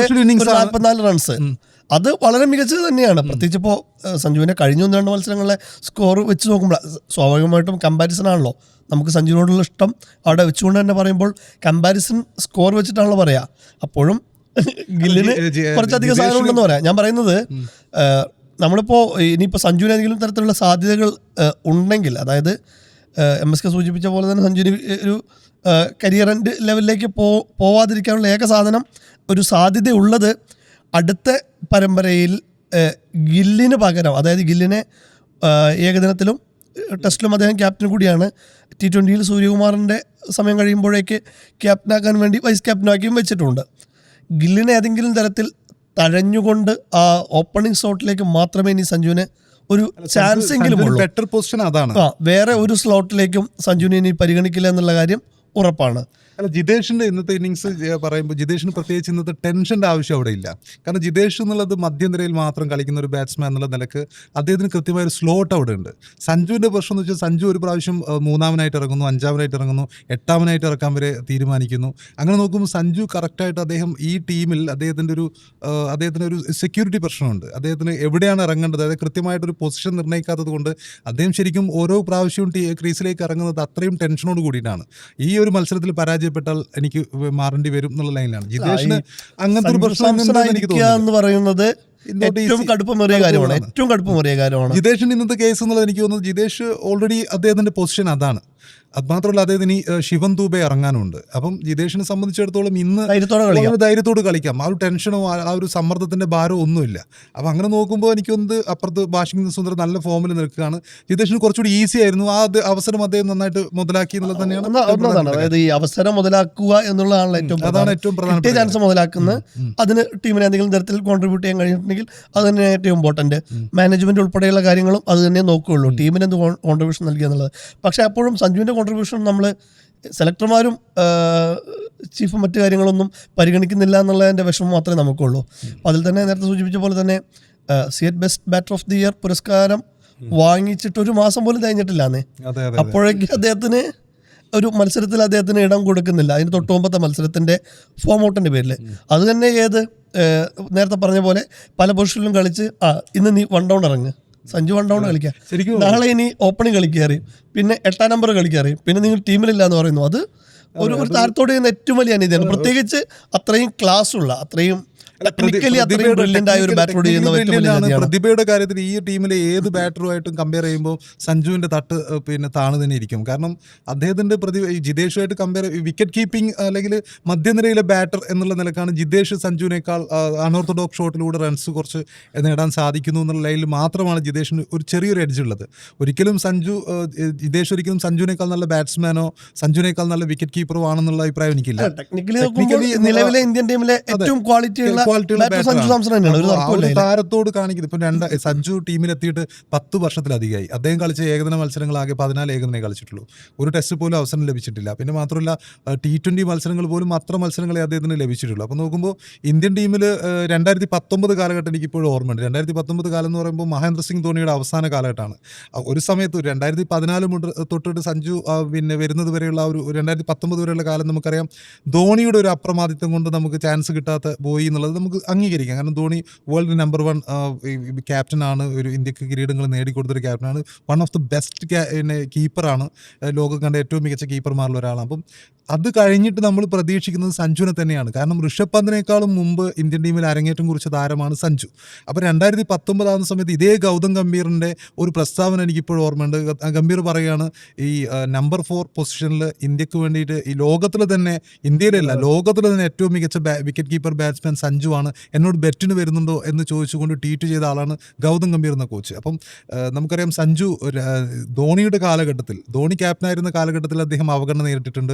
നാൽപ്പത്തിനാല് റൺസ് അത് വളരെ മികച്ചത് തന്നെയാണ്. പ്രത്യേകിച്ച് ഇപ്പോൾ സഞ്ജുവിനെ കഴിഞ്ഞ ഒന്ന് രണ്ട് മത്സരങ്ങളിലെ സ്കോർ വെച്ച് നോക്കുമ്പോൾ സ്വാഭാവികമായിട്ടും കമ്പാരിസൺ ആണല്ലോ. നമുക്ക് സഞ്ജുവിനോടുള്ള ഇഷ്ടം അവിടെ വെച്ചുകൊണ്ട് തന്നെ പറയുമ്പോൾ കമ്പാരിസൺ സ്കോർ വെച്ചിട്ടാണല്ലോ പറയാ. അപ്പോഴും ഗില്ലിന് കുറച്ചധികം സാധനം ഉണ്ടെന്ന് പറയാം. ഞാൻ പറയുന്നത് നമ്മളിപ്പോൾ ഇനിയിപ്പോൾ സഞ്ജുവിന് ഏതെങ്കിലും തരത്തിലുള്ള സാധ്യതകൾ ഉണ്ടെങ്കിൽ അതായത് എം എസ് കെ സൂചിപ്പിച്ച പോലെ തന്നെ സഞ്ജുവിന് ഒരു കരിയർ എൻഡ് ലെവലിലേക്ക് പോ പോവാതിരിക്കാനുള്ള ഏക സാധനം ഒരു സാധ്യതയുള്ളത് അടുത്ത പരമ്പരയിൽ ഗില്ലിന് പകരം അതായത് ഗില്ലിനെ ഏകദിനത്തിലും ടെസ്റ്റിലും അദ്ദേഹം ക്യാപ്റ്റൻ കൂടിയാണ്. ടി ട്വന്റിയിൽ സൂര്യകുമാറിന്റെ സമയം കഴിയുമ്പോഴേക്ക് ക്യാപ്റ്റനാക്കാൻ വേണ്ടി വൈസ് ക്യാപ്റ്റനാക്കിയും വെച്ചിട്ടുണ്ട്. ഗില്ലിനെ ഏതെങ്കിലും തരത്തിൽ തഴഞ്ഞുകൊണ്ട് ആ ഓപ്പണിംഗ് സ്ലോട്ടിലേക്ക് മാത്രമേ ഇനി സഞ്ജുവിന് ഒരു ചാൻസ് എങ്കിലും ബെറ്റർ പൊസിഷൻ അതാണ്. വേറെ ഒരു സ്ലോട്ടിലേക്കും സഞ്ജുവിനെ ഇനി പരിഗണിക്കില്ല എന്നുള്ള കാര്യം ഉറപ്പാണ്. അല്ല ജിതേഷിന്റെ ഇന്നത്തെ ഇന്നിങ്സ് പറയുമ്പോൾ ജിതേഷിന് പ്രത്യേകിച്ച് ഇന്നത്തെ ടെൻഷന്റെ ആവശ്യം അവിടെ ഇല്ല. കാരണം ജിതേഷ് എന്നുള്ളത് മധ്യനിരയിൽ മാത്രം കളിക്കുന്ന ഒരു ബാറ്റ്സ്മാൻ എന്നുള്ള നിലയ്ക്ക് അദ്ദേഹത്തിന് കൃത്യമായ ഒരു സ്ലോട്ട് അവിടെ ഉണ്ട്. സഞ്ജുവിന്റെ പ്രശ്നം എന്ന് വെച്ചാൽ സഞ്ജു ഒരു പ്രാവശ്യം മൂന്നാമനായിട്ട് ഇറങ്ങുന്നു അഞ്ചാമനായിട്ട് ഇറങ്ങുന്നു എട്ടാമനായിട്ട് ഇറക്കാൻ വരെ തീരുമാനിക്കുന്നു. അങ്ങനെ നോക്കുമ്പോൾ സഞ്ജു കറക്റ്റായിട്ട് അദ്ദേഹം ഈ ടീമിൽ അദ്ദേഹത്തിന്റെ ഒരു അദ്ദേഹത്തിന് ഒരു സെക്യൂരിറ്റി പ്രശ്നമുണ്ട്. അദ്ദേഹത്തിന് എവിടെയാണ് ഇറങ്ങേണ്ടത്? അതായത് കൃത്യമായിട്ടൊരു പൊസിഷൻ നിർണയിക്കാത്തത് കൊണ്ട് അദ്ദേഹം ശരിക്കും ഓരോ പ്രാവശ്യവും ക്രീസിലേക്ക് ഇറങ്ങുന്നത് അത്രയും ടെൻഷനോട് കൂടിയിട്ടാണ്. ഈ ഒരു മത്സരത്തിൽ പരാജയപ്പെട്ടാൽ എനിക്ക് മാറേണ്ടി വരും എന്നുള്ള ലൈനിലാണ്. ജിതേഷിന് അങ്ങനത്തെ ഒരു പ്രശ്നം എന്ന് പറയുന്നത് ഏറ്റവും. കടുപ്പമേറിയ കാര്യമാണ് ഏറ്റവും കടുപ്പമേറിയ കാര്യമാണ്. ജിതേഷിന്റെ ഇന്നത്തെ കേസ് എന്നുള്ളത് എനിക്ക് തോന്നുന്നത് ജിതേഷ് ഓൾറെഡി അദ്ദേഹത്തിന്റെ പൊസിഷൻ അതാണ്. അത് മാത്രമല്ല അദ്ദേഹത്തിന് ഈ ശിവൻ തൂബെ ഇറങ്ങാനുണ്ട്. അപ്പം ജിതേഷിനെ സംബന്ധിച്ചിടത്തോളം ഇന്ന് ധൈര്യത്തോടെ കളിക്കാം. വളരെ ധൈര്യത്തോട് കളിക്കാം. ആ ഒരു ടെൻഷനോ ആ ഒരു സമ്മർദ്ദത്തിന്റെ ഭാരമോ ഒന്നുമില്ല. അപ്പം അങ്ങനെ നോക്കുമ്പോൾ എനിക്കൊന്ന് അപ്പുറത്ത് വാഷിംഗ്ടൺ സുന്ദർ നല്ല ഫോമിൽ നിൽക്കുകയാണ്. ജിതേഷിന് കുറച്ചുകൂടി ഈസി ആയിരുന്നു. ആ അവസരം അദ്ദേഹം നന്നായിട്ട് മുതലാക്കി എന്നുള്ളത് തന്നെയാണ് അതായത് ഈ അവസരം മുതലാക്കുക എന്നുള്ളതാണ് ഏറ്റവും അതാണ് ഏറ്റവും പ്രധാന ചാൻസ് മുതലാക്കുന്നത് അതിന് ടീമിനെ എന്തെങ്കിലും തരത്തിൽ കോൺട്രിബ്യൂട്ട് ചെയ്യാൻ കഴിഞ്ഞിട്ടുണ്ടെങ്കിൽ അത് തന്നെയാണ് ഏറ്റവും ഇമ്പോർട്ടന്റ് മാനേജ്മെന്റ് ഉൾപ്പെടെയുള്ള കാര്യങ്ങളും അത് തന്നെ നോക്കുകയുള്ളൂ. ടീമിന് എന്ത് കോൺട്രിബ്യൂഷൻ നൽകിയെന്നുള്ളത് പക്ഷേ അപ്പോഴും സഞ്ജുവിന്റെ കോൺട്രിബ്യൂഷൻ നമ്മൾ സെലക്ടർമാരും ചീഫും മറ്റു കാര്യങ്ങളൊന്നും പരിഗണിക്കുന്നില്ല എന്നുള്ളതിന്റെ വിഷമം മാത്രമേ നമുക്കുള്ളൂ. അപ്പോൾ അതിൽ തന്നെ നേരത്തെ സൂചിപ്പിച്ച പോലെ തന്നെ CEAT best batter of the year പുരസ്കാരം വാങ്ങിച്ചിട്ട് ഒരു മാസം പോലും അതെ അപ്പോഴേക്ക് അദ്ദേഹത്തിന് ഒരു മത്സരത്തിൽ അദ്ദേഹത്തിന് ഇടം കൊടുക്കുന്നില്ല. അതിന് തൊട്ട് മുമ്പത്തെ മത്സരത്തിന്റെ ഫോം ഔട്ടിന്റെ പേരിൽ അത് തന്നെ ഏത് നേരത്തെ പറഞ്ഞ പോലെ പല പൊസിഷനിലും കളിച്ച് ആ ഇന്ന് നീ വൺ ഡൗൺ ഇറങ്ങ്. സഞ്ജു വൺ ഡൗൺ കളിക്കുക ശരിക്കും നാളെ ഇനി ഓപ്പണിംഗ് കളിക്കാറിയും പിന്നെ എട്ടാം നമ്പർ കളിക്കാറിയും പിന്നെ നിങ്ങൾ ടീമിലില്ല എന്ന് പറയുന്നു. അത് ഒരു ഒരു താരത്തോട് ചെയ്യുന്ന ഏറ്റവും വലിയ അനീതിയാണ്. പ്രത്യേകിച്ച് അത്രയും ക്ലാസ് ഉള്ള അത്രയും പ്രതിഭയുടെ- കാര്യത്തിൽ ഈ ടീമിലെ ഏത് ബാറ്ററുമായിട്ടും കമ്പയർ ചെയ്യുമ്പോൾ സഞ്ജുവിന്റെ തട്ട് പിന്നെ താണു തന്നെ ഇരിക്കും. കാരണം അദ്ദേഹത്തിന്റെ പ്രതി ജിതേഷുമായിട്ട് കമ്പയർ വിക്കറ്റ് കീപ്പിംഗ് അല്ലെങ്കിൽ മധ്യനിരയിലെ ബാറ്റർ എന്നുള്ള നിലക്കാണ് ജിതേഷ് സഞ്ജുവിനേക്കാൾ അൺഓർത്തഡോക്സ് ഷോട്ടിലൂടെ റൺസ് കുറച്ച് നേടാൻ സാധിക്കുന്നു എന്നുള്ള ലൈനിൽ മാത്രമാണ് ജിതേഷിന് ഒരു ചെറിയൊരു എഡ്ജ് ഉള്ളത്. ഒരിക്കലും സഞ്ജു ജിതേഷ് ഒരിക്കലും സഞ്ജുവിനേക്കാൾ നല്ല ബാറ്റ്സ്മാനോ സഞ്ജുവിനേക്കാൾ നല്ല വിക്കറ്റ് കീപ്പറോ ആണെന്നുള്ള അഭിപ്രായം എനിക്കില്ല. ടെക്നിക്കലി നിലവിലെ ഇന്ത്യൻ ടീമിലെ ഏറ്റവും ക്വാളിറ്റിയുള്ള താരത്തോട് കാണിക്കുന്നത് ഇപ്പം രണ്ട് സഞ്ജു ടീമിലെത്തിയിട്ട് പത്ത് വർഷത്തിലധികമായി. അദ്ദേഹം കളിച്ച ഏകദിന മത്സരങ്ങൾ ആകെ പതിനാല് ഏകദിനെ കളിച്ചിട്ടുള്ളൂ. ഒരു ടെസ്റ്റ് പോലും അവസരം ലഭിച്ചിട്ടില്ല. പിന്നെ മാത്രമല്ല ടി ട്വന്റി മത്സരങ്ങൾ പോലും അത്ര മത്സരങ്ങളെ അദ്ദേഹത്തിന് ലഭിച്ചിട്ടുള്ളൂ. അപ്പോൾ നോക്കുമ്പോൾ ഇന്ത്യൻ ടീമിൽ രണ്ടായിരത്തി പത്തൊമ്പത് കാലഘട്ടം എനിക്ക് ഇപ്പോഴും ഓർമ്മയുണ്ട്. രണ്ടായിരത്തി പത്തൊമ്പത് കാലം എന്ന് പറയുമ്പോൾ മഹേന്ദ്ര സിംഗ് ധോണിയുടെ അവസാന കാലഘട്ടമാണ്. ഒരു സമയത്ത് രണ്ടായിരത്തി പതിനാല് തൊട്ടിട്ട് സഞ്ജു പിന്നെ വരുന്നത് വരെയുള്ള ഒരു രണ്ടായിരത്തി പത്തൊമ്പത് വരെയുള്ള കാലം നമുക്കറിയാം. ധോണിയുടെ ഒരു അപ്രമാദിത്വം കൊണ്ട് നമുക്ക് ചാൻസ് കിട്ടാത്ത പോയി എന്നുള്ളത് നമുക്ക് അംഗീകരിക്കാം. കാരണം ധോണി വേൾഡ് നമ്പർ വൺ ക്യാപ്റ്റനാണ് ഒരു ഇന്ത്യയ്ക്ക് കിരീടങ്ങൾ നേടിക്കൊടുത്തൊരു ക്യാപ്റ്റനാണ് വൺ ഓഫ് ദി ബെസ്റ്റ് പിന്നെ കീപ്പറാണ് ലോകം കണ്ട ഏറ്റവും മികച്ച കീപ്പർമാരിൽ ഒരാളാണ്. അപ്പം അത് കഴിഞ്ഞിട്ട് നമ്മൾ പ്രതീക്ഷിക്കുന്നത് സഞ്ജുവിനെ തന്നെയാണ്. കാരണം ഋഷഭ് പന്തിനേക്കാളും മുമ്പ് ഇന്ത്യൻ ടീമിൽ അരങ്ങേറ്റം കുറിച്ച താരമാണ് സഞ്ജു. അപ്പോൾ രണ്ടായിരത്തി പത്തൊമ്പതാവുന്ന സമയത്ത് ഇതേ ഗൗതം ഗംഭീറിന്റെ ഒരു പ്രസ്താവന എനിക്കിപ്പോഴും ഓർമ്മയുണ്ട്. ഗംഭീർ പറയുകയാണ് ഈ നമ്പർ ഫോർ പൊസിഷനിൽ ഇന്ത്യയ്ക്ക് വേണ്ടിയിട്ട് ഈ ലോകത്തിൽ തന്നെ ഇന്ത്യയിലല്ല ലോകത്തിൽ തന്നെ ഏറ്റവും മികച്ച വിക്കറ്റ് കീപ്പർ ബാറ്റ്സ്മാൻ സഞ്ജു ആണ് എന്നോട് ബെറ്റിന് വരുന്നുണ്ടോ എന്ന് ചോദിച്ചുകൊണ്ട് ട്വീറ്റ് ചെയ്ത ആളാണ് ഗൗതം ഗംഭീർ എന്ന കോച്ച്. അപ്പം നമുക്കറിയാം സഞ്ജു ധോണിയുടെ കാലഘട്ടത്തിൽ ധോണി ക്യാപ്റ്റനായിരുന്ന കാലഘട്ടത്തിൽ അദ്ദേഹം അവഗണന നേരിട്ടിട്ടുണ്ട്.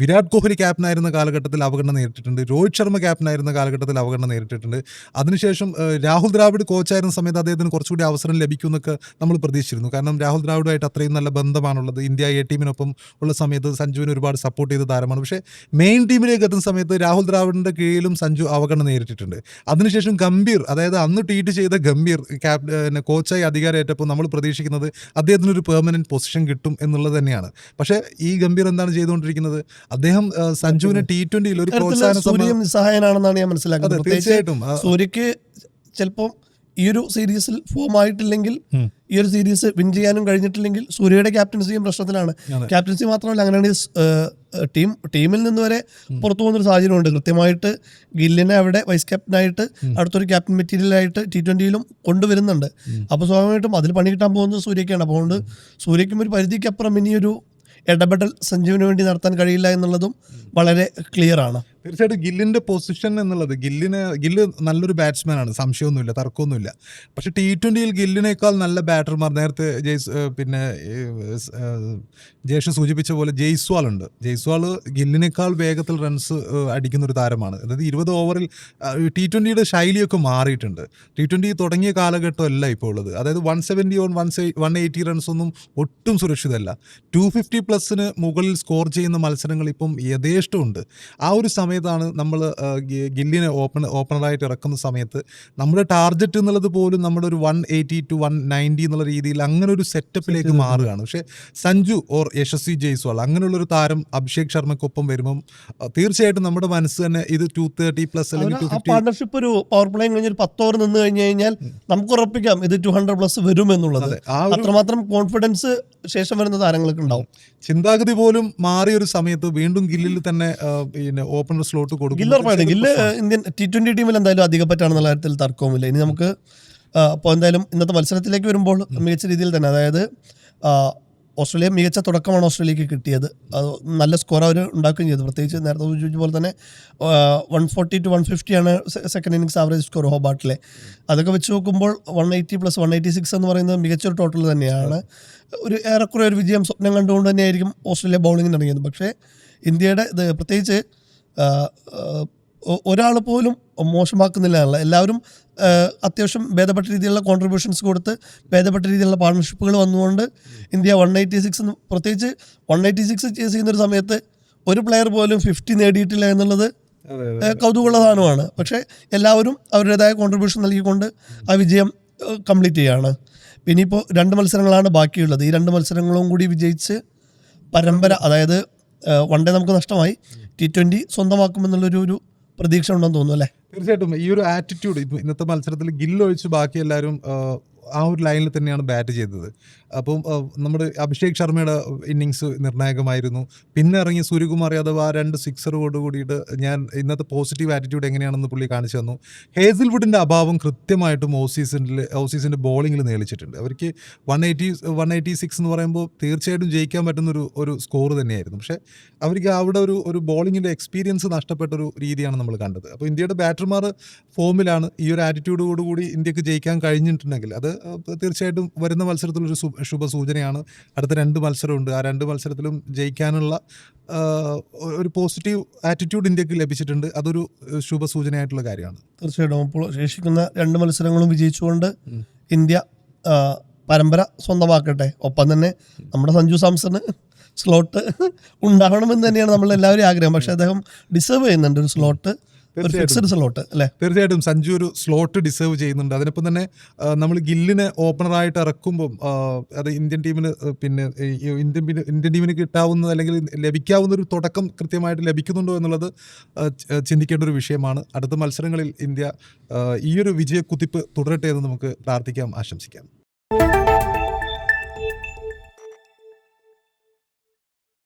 വിരാട് കോഹ്ലി ക്യാപ്റ്റനായിരുന്ന കാലഘട്ടത്തിൽ അവഗണന നേരിട്ടിട്ടുണ്ട്. രോഹിത് ശർമ്മ ക്യാപ്റ്റനായിരുന്ന കാലഘട്ടത്തിൽ അവഗണന നേരിട്ടിട്ടുണ്ട്. അതിനുശേഷം രാഹുൽ ദ്രാവിഡ് കോച്ചായിരുന്ന സമയത്ത് അദ്ദേഹത്തിന് കുറച്ചുകൂടി അവസരം ലഭിക്കുമെന്നൊക്കെ നമ്മൾ പ്രതീക്ഷിച്ചിരുന്നു. കാരണം രാഹുൽ ദ്രാവിഡുമായിട്ട് അത്രയും നല്ല ബന്ധമാണുള്ളത്. ഇന്ത്യ എ ടീമിനൊപ്പം ഉള്ള സമയത്ത് സഞ്ജുവിന് ഒരുപാട് സപ്പോർട്ട് ചെയ്ത താരമാണ്. പക്ഷേ മെയിൻ ടീമിലേക്ക് എത്തുന്ന സമയത്ത് രാഹുൽ ദ്രാവിഡിന്റെ കീഴിലും സഞ്ജു അവഗണന നേരിട്ടിട്ടുണ്ട്. അതിനുശേഷം ഗംഭീർ അതായത് അന്ന് ട്വീറ്റ് ചെയ്ത ഗംഭീർ ക്യാപ്റ്റൻ കോച്ചായി അധികാരമേറ്റപ്പോൾ നമ്മൾ പ്രതീക്ഷിക്കുന്നത് അദ്ദേഹത്തിന് ഒരു പെർമനന്റ് പൊസിഷൻ കിട്ടും എന്നുള്ളത് തന്നെയാണ്. പക്ഷേ ഈ ഗംഭീർ എന്താണ് ചെയ്തുകൊണ്ടിരിക്കുന്നത്? അദ്ദേഹം സഞ്ജുവിനെ ടി ട്വന്റിയിൽ ഒരു പ്രോത്സാഹന സൂര്യം സഹായനാണെന്നാണ് ഞാൻ മനസ്സിലാക്കുന്നത്. തീർച്ചയായിട്ടും. സൂര്യക്ക് ചിലപ്പോൾ ഈ ഒരു സീരീസിൽ ഫോം ആയിട്ടില്ലെങ്കിൽ. ഈ ഒരു സീരീസ് വിൻ ചെയ്യാനും കഴിഞ്ഞിട്ടില്ലെങ്കിൽ സൂര്യയുടെ ക്യാപ്റ്റൻസിയും പ്രശ്നത്തിലാണ്. ക്യാപ്റ്റൻസി മാത്രമല്ല അങ്ങനെയാണ് ടീം ടീമിൽ നിന്ന് വരെ പുറത്തു പോകുന്നൊരു സാഹചര്യമുണ്ട്. കൃത്യമായിട്ട് ഗില്ലിനെ അവിടെ വൈസ് ക്യാപ്റ്റനായിട്ട് അടുത്തൊരു ക്യാപ്റ്റൻ മെറ്റീരിയലായിട്ട് ടി ട്വന്റിയിലും കൊണ്ടുവരുന്നുണ്ട്. അപ്പോൾ സ്വാഭാവികമായിട്ടും അതിൽ പണി കിട്ടാൻ പോകുന്നത് സൂര്യക്കാണ്. അപ്പോൾ അതുകൊണ്ട് സൂര്യക്കും ഒരു പരിധിക്കപ്പുറം ഇനിയൊരു ഇടപെടൽ സഞ്ജുവിന് വേണ്ടി നടത്താൻ കഴിയില്ല എന്നുള്ളതും വളരെ ക്ലിയർ ആണ്. തീർച്ചയായിട്ടും ഗില്ലിന്റെ പൊസിഷൻ എന്നുള്ളത് ഗില്ലിന് ഗില്ല് നല്ലൊരു ബാറ്റ്സ്മാൻ ആണ് സംശയമൊന്നുമില്ല തർക്കമൊന്നുമില്ല. പക്ഷെ ടി ട്വന്റിയിൽ ഗില്ലിനേക്കാൾ നല്ല ബാറ്റർമാർ നേരത്തെ ജയ്സ് പിന്നെ ജയേഷ് സൂചിപ്പിച്ച പോലെ ജയ്സ്വാൾ ഉണ്ട്. ജയ്സ്വാൾ ഗില്ലിനേക്കാൾ വേഗത്തിൽ റൺസ് അടിക്കുന്ന ഒരു താരമാണ്. അതായത് ഇരുപത് ഓവറിൽ ടി ട്വന്റിയുടെ ശൈലിയൊക്കെ മാറിയിട്ടുണ്ട്. ടി ട്വന്റി തുടങ്ങിയ കാലഘട്ടമല്ല ഇപ്പോൾ ഉള്ളത്. അതായത് one seventy on one one eighty runs ഒന്നും ഒട്ടും സുരക്ഷിതമല്ല. ടു ഫിഫ്റ്റി പ്ലസിന് മുകളിൽ സ്കോർ ചെയ്യുന്ന മത്സരങ്ങൾ ഇപ്പം യഥേഷ്ടമുണ്ട്. ആ ഒരു സമയത്താണ് നമ്മൾ ഗില്ലിനെ ഓപ്പൺ ഓപ്പണറായിട്ട് ഇറക്കുന്ന സമയത്ത് നമ്മുടെ ടാർഗറ്റ് എന്നുള്ളത് പോലും നമ്മുടെ ഒരു one eighty two one ninety എന്നുള്ള രീതിയിൽ അങ്ങനെ ഒരു സെറ്റപ്പിലേക്ക് മാറുകയാണ്. പക്ഷേ സഞ്ജു ഓർ യശസ്വി ജയ്സ്വാൾ അങ്ങനെയുള്ള ഒരു താരം അഭിഷേക് ശർമ്മയ്ക്കൊപ്പം വരുമ്പം തീർച്ചയായിട്ടും നമ്മുടെ മനസ്സ് തന്നെ ഇത് ടു തേർട്ടി പ്ലസ് അല്ലെങ്കിൽ ടു ഫിഫ്റ്റി പാർട്ണർഷിപ്പ് ഒരു പവർ പ്ലേ കഴിഞ്ഞ് ഒരു പത്ത് ഓവർ നിന്ന് കഴിഞ്ഞ് കഴിഞ്ഞാൽ നമുക്ക് ഉറപ്പിക്കാം ഇത് ടു ഹൺഡ്രഡ് പ്ലസ് വരും എന്നുള്ളത്. അത്രമാത്രം കോൺഫിഡൻസ് ശേഷം വരുന്ന താരങ്ങൾക്ക് ഉണ്ടാവും. ചിന്താഗതി പോലും മാറിയ ഒരു സമയത്ത് വീണ്ടും ഗില്ലിൽ തന്നെ പിന്നെ ഓപ്പണർ സ്ലോട്ട് കൊടുക്കും ഗില്ലർ ഗില്ല് ഇന്ത്യൻ ടി ട്വന്റി ടീമിൽ എന്തായാലും അധികപ്പറ്റാണെന്നുള്ള കാര്യത്തിൽ തർക്കവുമില്ല. ഇനി നമുക്ക് അപ്പോൾ എന്തായാലും ഇന്നത്തെ മത്സരത്തിലേക്ക് വരുമ്പോൾ മികച്ച രീതിയിൽ തന്നെ അതായത് ഓസ്ട്രേലിയ മികച്ച തുടക്കമാണ് ഓസ്ട്രേലിയക്ക് കിട്ടിയത്. അത് നല്ല സ്കോർ അവർ ഉണ്ടാക്കുകയും ചെയ്തു. പ്രത്യേകിച്ച് നേരത്തെ സൂചിപ്പിച്ച പോലെ തന്നെ വൺ ഫോർട്ടി ടു വൺ ഫിഫ്റ്റിയാണ് സെക്കൻഡ് ഇന്നിങ്സ് ആവറേജ് സ്കോർ ഹോബാട്ടിലെ അതൊക്കെ വെച്ച് നോക്കുമ്പോൾ one eighty plus one eighty six എന്ന് പറയുന്നത് മികച്ചൊരു ടോട്ടൽ തന്നെയാണ്. ഒരു ഏറെക്കുറെ ഒരു വിജയം സ്വപ്നം കണ്ടുകൊണ്ട് തന്നെയായിരിക്കും ഓസ്ട്രേലിയ ബൗളിങ്ങിന് ഇറങ്ങിയത്. പക്ഷേ ഇന്ത്യയുടെ ഇത് പ്രത്യേകിച്ച് ഒരാൾ പോലും മോശമാക്കുന്നില്ല എന്നുള്ള എല്ലാവരും അത്യാവശ്യം ഭേദപ്പെട്ട രീതിയിലുള്ള കോൺട്രിബ്യൂഷൻസ് കൊടുത്ത് ഭേദപ്പെട്ട രീതിയിലുള്ള പാർട്ണർഷിപ്പുകൾ വന്നുകൊണ്ട് ഇന്ത്യ വൺ എയ്റ്റി സിക്സ് പ്രത്യേകിച്ച് വൺ എയ്റ്റി സിക്സ് ചേസ് ചെയ്യുന്ന ഒരു സമയത്ത് ഒരു പ്ലെയർ പോലും ഫിഫ്റ്റി നേടിയിട്ടില്ല എന്നുള്ളത് കൗതുകമുള്ള സാധനമാണ്. പക്ഷേ എല്ലാവരും അവരുടേതായ കോൺട്രിബ്യൂഷൻ നൽകിക്കൊണ്ട് ആ വിജയം കംപ്ലീറ്റ് ചെയ്യുകയാണ് പിന്നെ ഇപ്പോൾ രണ്ട് മത്സരങ്ങളാണ് ബാക്കിയുള്ളത്. ഈ രണ്ട് മത്സരങ്ങളും കൂടി വിജയിച്ച് പരമ്പര അതായത് വൺ ഡേ നമുക്ക് നഷ്ടമായി. ടി ട്വന്റി സ്വന്തമാക്കുമെന്നുള്ളൊരു ഒരു പ്രതീക്ഷ ഉണ്ടെന്ന് തോന്നുന്നു അല്ലേ? തീർച്ചയായിട്ടും. ഈ ഒരു ആറ്റിറ്റ്യൂഡ് ഇന്നത്തെ മത്സരത്തിൽ ഗില്ല് ഒഴിച്ച് ബാക്കി എല്ലാവരും ആ ഒരു ലൈനിൽ തന്നെയാണ് ബാറ്റ് ചെയ്തത്. അപ്പം നമ്മുടെ അഭിഷേക് ശർമ്മയുടെ ഇന്നിങ്സ് നിർണായകമായിരുന്നു. പിന്നെ ഇറങ്ങിയ സൂര്യകുമാർ യാദവ് ആ രണ്ട് സിക്സറോട് കൂടിയിട്ട് ഞാൻ ഇന്നത്തെ പോസിറ്റീവ് ആറ്റിറ്റ്യൂഡ് എങ്ങനെയാണെന്ന് പുള്ളി കാണിച്ചു തന്നു. ഹേസിൽവുഡിന്റെ അഭാവം കൃത്യമായിട്ടും ഓസീസിന്റെ ഓസീസിന്റെ ബോളിങ്ങിൽ നേളിച്ചിട്ടുണ്ട് അവർക്ക് one eighty one eighty six എന്ന് പറയുമ്പോൾ തീർച്ചയായിട്ടും ജയിക്കാൻ പറ്റുന്നൊരു ഒരു സ്കോർ തന്നെയായിരുന്നു. പക്ഷേ അവർക്ക് അവിടെ ഒരു ഒരു ബോളിങ്ങിന്റെ എക്സ്പീരിയൻസ് നഷ്ടപ്പെട്ട ഒരു രീതിയാണ് നമ്മൾ കണ്ടത്. അപ്പോൾ ഇന്ത്യയുടെ ബാറ്റർമാർ ഫോമിലാണ് ഈ ഒരു ആറ്റിറ്റ്യൂഡോടുകൂടി ഇന്ത്യയ്ക്ക് ജയിക്കാൻ കഴിഞ്ഞിട്ടുണ്ടെങ്കിൽ അത് തീർച്ചയായിട്ടും വരുന്ന മത്സരത്തിൽ ഒരു ശുഭ ശുഭ സൂചനയാണ് അടുത്ത രണ്ട് മത്സരമുണ്ട്. ആ രണ്ട് മത്സരത്തിലും ജയിക്കാനുള്ള ഒരു പോസിറ്റീവ് ആറ്റിറ്റ്യൂഡ് ഇന്ത്യയ്ക്ക് ലഭിച്ചിട്ടുണ്ട്. അതൊരു ശുഭസൂചനയായിട്ടുള്ള ശുഭ സൂചനയായിട്ടുള്ള കാര്യമാണ്. തീർച്ചയായിട്ടും. അപ്പോൾ ശേഷിക്കുന്ന രണ്ട് മത്സരങ്ങളും വിജയിച്ചുകൊണ്ട് ഇന്ത്യ പരമ്പര സ്വന്തമാക്കട്ടെ. ഒപ്പം തന്നെ നമ്മുടെ സഞ്ജു സാംസണ് സ്ലോട്ട് ഉണ്ടാവണമെന്ന് തന്നെയാണ് നമ്മൾ എല്ലാവരും ആഗ്രഹം. പക്ഷേ അദ്ദേഹം ഡിസേർവ് ചെയ്യുന്നുണ്ട് ഒരു സ്ലോട്ട് ഫിക്സഡ് സ്ലോട്ട് അല്ലേ? തീർച്ചയായിട്ടും സഞ്ജു ഒരു സ്ലോട്ട് ഡിസേർവ് ചെയ്യുന്നുണ്ട്. അതിനൊപ്പം തന്നെ നമ്മൾ ഗില്ലിനെ ഓപ്പണറായിട്ട് ഇറക്കുമ്പം ആ, അത് ഇന്ത്യൻ ടീമിന് പിന്നെ ഇന്ത്യൻ ഇന്ത്യൻ ടീമിന് കിട്ടാവുന്ന അല്ലെങ്കിൽ ലഭിക്കാവുന്ന ഒരു തുടക്കം കൃത്യമായിട്ട് ലഭിക്കുന്നുണ്ടോ എന്നുള്ളത് ചിന്തിക്കേണ്ട ഒരു വിഷയമാണ്. അടുത്ത മത്സരങ്ങളിൽ ഇന്ത്യ ഈയൊരു ഈ ഒരു വിജയ കുതിപ്പ് തുടരട്ടെ എന്ന് നമുക്ക് പ്രാർത്ഥിക്കാം ആശംസിക്കാം.